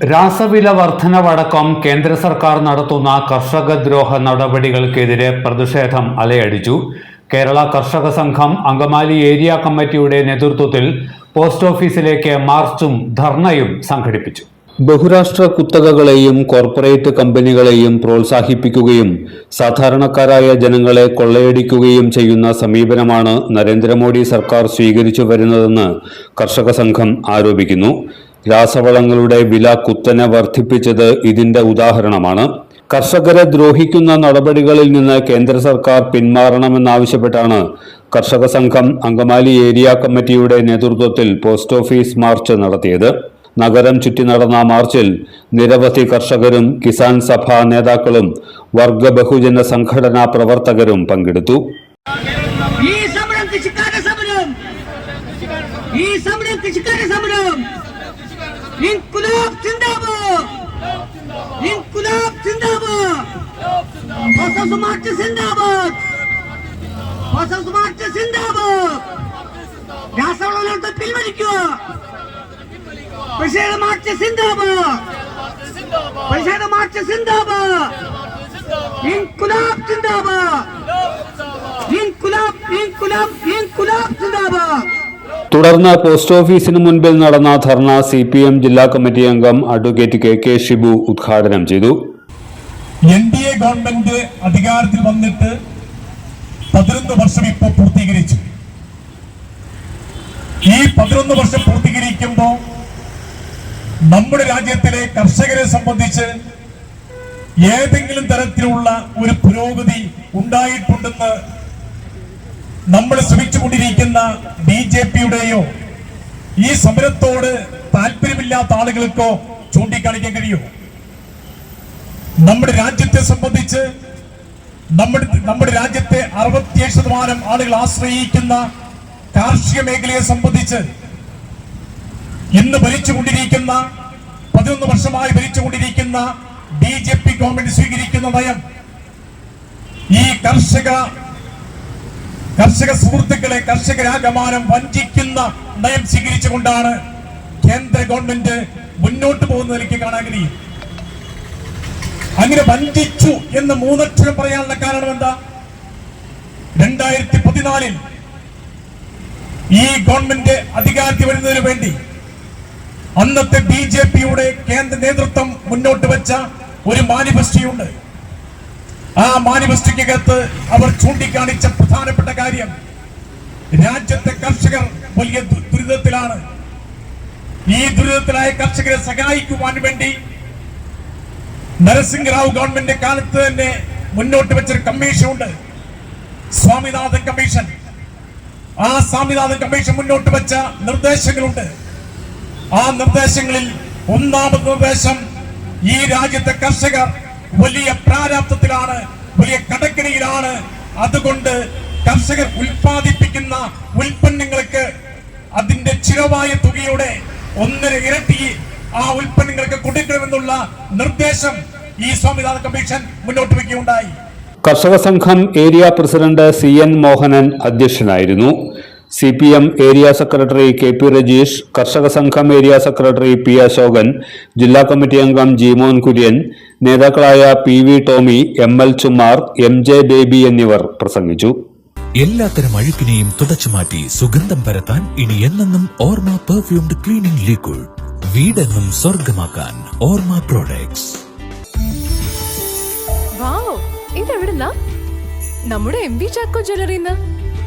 രാസവില വർധനവടക്കം കേന്ദ്ര സർക്കാർ നടത്തുന്ന കർഷകദ്രോഹ നടപടികൾക്കെതിരെ പ്രതിഷേധം അലയടിച്ചു. കേരള കർഷക സംഘം അങ്കമാലി ഏരിയ കമ്മിറ്റിയുടെ നേതൃത്വത്തിൽ പോസ്റ്റ് ഓഫീസിലേക്ക് മാർച്ചും ധർണയും സംഘടിപ്പിച്ചു. ബഹുരാഷ്ട്ര കുത്തകകളെയും കോർപ്പറേറ്റ് കമ്പനികളെയും പ്രോത്സാഹിപ്പിക്കുകയും സാധാരണക്കാരായ ജനങ്ങളെ കൊള്ളയടിക്കുകയും ചെയ്യുന്ന സമീപനമാണ് നരേന്ദ്രമോദി സർക്കാർ സ്വീകരിച്ചു വരുന്നതെന്ന് കർഷക സംഘം ആരോപിക്കുന്നു. രാസവളങ്ങളുടെ വില കുത്തനെ വർദ്ധിപ്പിച്ചത് ഇതിന്റെ ഉദാഹരണമാണ്. കർഷകരെ ദ്രോഹിക്കുന്ന നടപടികളിൽ നിന്ന് കേന്ദ്ര സർക്കാർ പിന്മാറണമെന്നാവശ്യപ്പെട്ടാണ് കർഷക സംഘം അങ്കമാലി ഏരിയ കമ്മിറ്റിയുടെ നേതൃത്വത്തിൽ പോസ്റ്റ് ഓഫീസ് മാർച്ച് നടത്തിയത്. നഗരം ചുറ്റി നടന്ന മാർച്ചിൽ നിരവധി കർഷകരും കിസാൻ സഭാ നേതാക്കളും വർഗ ബഹുജന സംഘടനാ പ്രവർത്തകരും പങ്കെടുത്തു. ഈ സമരം സമരം. ഈ സമരം സമരം. ഇൻകുലാബ് സിന്ദാബാദ് ഇൻകുലാബ് സിന്ദാബാദ് ഫസൽ മാർച്ച് സിന്ദാബാദ് ഫസൽ മാർച്ച് സിന്ദാബാദ് രാസവളത്തെ പിൻവലിക്കുക. പ്രതിഷേധ മാർച്ച് സിന്ദാബാദ് പ്രതിഷേധ മാർച്ച് സിന്ദാബാദ് ഇൻകുലാബ് സിന്ദാബാദ് ഇൻകുലാബ് ഇൻകുലാബ് ഇൻകുലാബ് സിന്ദാബാദ് തുടർന്ന് പോസ്റ്റ് ഓഫീസിന് മുൻപിൽ നടന്ന ധർണ സി പി എം ജില്ലാ കമ്മിറ്റി അംഗം അഡ്വക്കേറ്റ് കെ കെ ഷിബു ഉദ്ഘാടനം ചെയ്തു. എൻ ഡി എ ഗവൺമെന്റ് അധികാരത്തിൽ വന്നിട്ട് പതിനൊന്ന് വർഷം ഇപ്പോൾ പൂർത്തീകരിച്ചു. ഈ പതിനൊന്ന് വർഷം പൂർത്തീകരിക്കുമ്പോൾ നമ്മുടെ രാജ്യത്തിലെ കർഷകരെ സംബന്ധിച്ച് ഏതെങ്കിലും തരത്തിലുള്ള ഒരു പുരോഗതി ഉണ്ടായിട്ടുണ്ടെന്ന് നമ്മൾ ശ്രമിച്ചുകൊണ്ടിരിക്കുന്ന ജെ പിയുടെയോ ഈ സമരത്തോട് താല്പര്യമില്ലാത്ത ആളുകൾക്കോ ചൂണ്ടിക്കാണിക്കാൻ കഴിയുമോ? നമ്മുടെ രാജ്യത്തെ സംബന്ധിച്ച് നമ്മുടെ നമ്മുടെ രാജ്യത്തെ അറുപത്തിയേഴ് ശതമാനം ആളുകൾ ആശ്രയിക്കുന്ന കാർഷിക മേഖലയെ സംബന്ധിച്ച് ഇന്ന് ഭരിച്ചുകൊണ്ടിരിക്കുന്ന പതിനൊന്ന് വർഷമായി ഭരിച്ചുകൊണ്ടിരിക്കുന്ന ബി ജെ പി ഗവൺമെന്റ് സ്വീകരിക്കുന്ന നയം ഈ കർഷക കർഷക സുഹൃത്തുക്കളെ കർഷകരാഗമാനം വഞ്ചിക്കുന്ന നയം സ്വീകരിച്ചുകൊണ്ടാണ് കേന്ദ്ര ഗവൺമെന്റ് മുന്നോട്ട് പോകുന്ന നിലയ്ക്ക് കാണാൻ കഴിയും അങ്ങനെ വഞ്ചിച്ചു എന്ന് മൂന്നക്ഷരം പറയാനുള്ള കാരണം എന്താ? രണ്ടായിരത്തി പതിനാലിൽ ഈ ഗവൺമെന്റ് അധികാരത്തിൽ വരുന്നതിന് വേണ്ടി അന്നത്തെ ബി ജെ പിയുടെ കേന്ദ്ര നേതൃത്വം മുന്നോട്ട് വെച്ച ഒരു മാനിഫെസ്റ്റോയുണ്ട്. ആ മാനിഫെസ്റ്റോയ്ക്കകത്ത് അവർ ചൂണ്ടിക്കാണിച്ച പ്രധാനപ്പെട്ട കാര്യം രാജ്യത്തെ കർഷകർ വലിയ ദുരിതത്തിലാണ്. ഈ ദുരിതത്തിലായ കർഷകരെ സഹായിക്കുവാൻ വേണ്ടി നരസിംഹറാവു ഗവൺമെന്റ് കാലത്ത് തന്നെ മുന്നോട്ട് വെച്ചൊരു കമ്മീഷൻ ഉണ്ട് സ്വാമിനാഥൻ കമ്മീഷൻ. ആ സ്വാമിനാഥൻ കമ്മീഷൻ മുന്നോട്ട് വെച്ച നിർദ്ദേശങ്ങളുണ്ട്. ആ നിർദ്ദേശങ്ങളിൽ ഒന്നാമത് നിർദ്ദേശം ഈ രാജ്യത്തെ കർഷകർ വലിയ പ്രാരാബ്ദത്തിലാണ് വലിയ കടക്കിണിയിലാണ്. അതുകൊണ്ട് കർഷകർ ഉൽപ്പാദിപ്പിക്കുന്ന ഉൽപ്പന്നങ്ങൾക്ക് അതിന്റെ ചിലവായ തുകയുടെ ഒന്നര ഇരട്ടി ആ ഉൽപ്പന്നങ്ങൾക്ക് കൊടുക്കണമെന്നുള്ള നിർദ്ദേശം ഈ സംവിധാന കമ്മീഷൻ മുന്നോട്ട് വയ്ക്കുകയുണ്ടായി. കർഷക സംഘം area president C N Mohanan അധ്യക്ഷനായിരുന്നു. C P M area secretary K P Rajeesh കർഷക സംഘം ഏരിയ സെക്രട്ടറി പി അശോകൻ ജില്ലാ കമ്മിറ്റി അംഗം ജിമോൻ കുര്യൻ നേതാക്കളായ P V Tomy M L Chumar M J Baby എന്നിവർ പ്രസംഗിച്ചു. എല്ലാത്തരം അഴുക്കിനെയും തുടച്ചു മാറ്റി സുഗന്ധം പരത്താൻ ഇനി എന്നെന്നും ഓർമ്മ പെർഫ്യൂംഡ് ക്ലീനിംഗ് ലിക്വിഡ് വീടെന്നും സ്വർഗമാക്കാൻ ഓർമ്മ പ്രോഡക്ട്സ് വാവ് ഇതെവിടുന്നാ? നമ്മുടെ എം ബി ചാക്കോ ജ്വല്ലറിന്ന്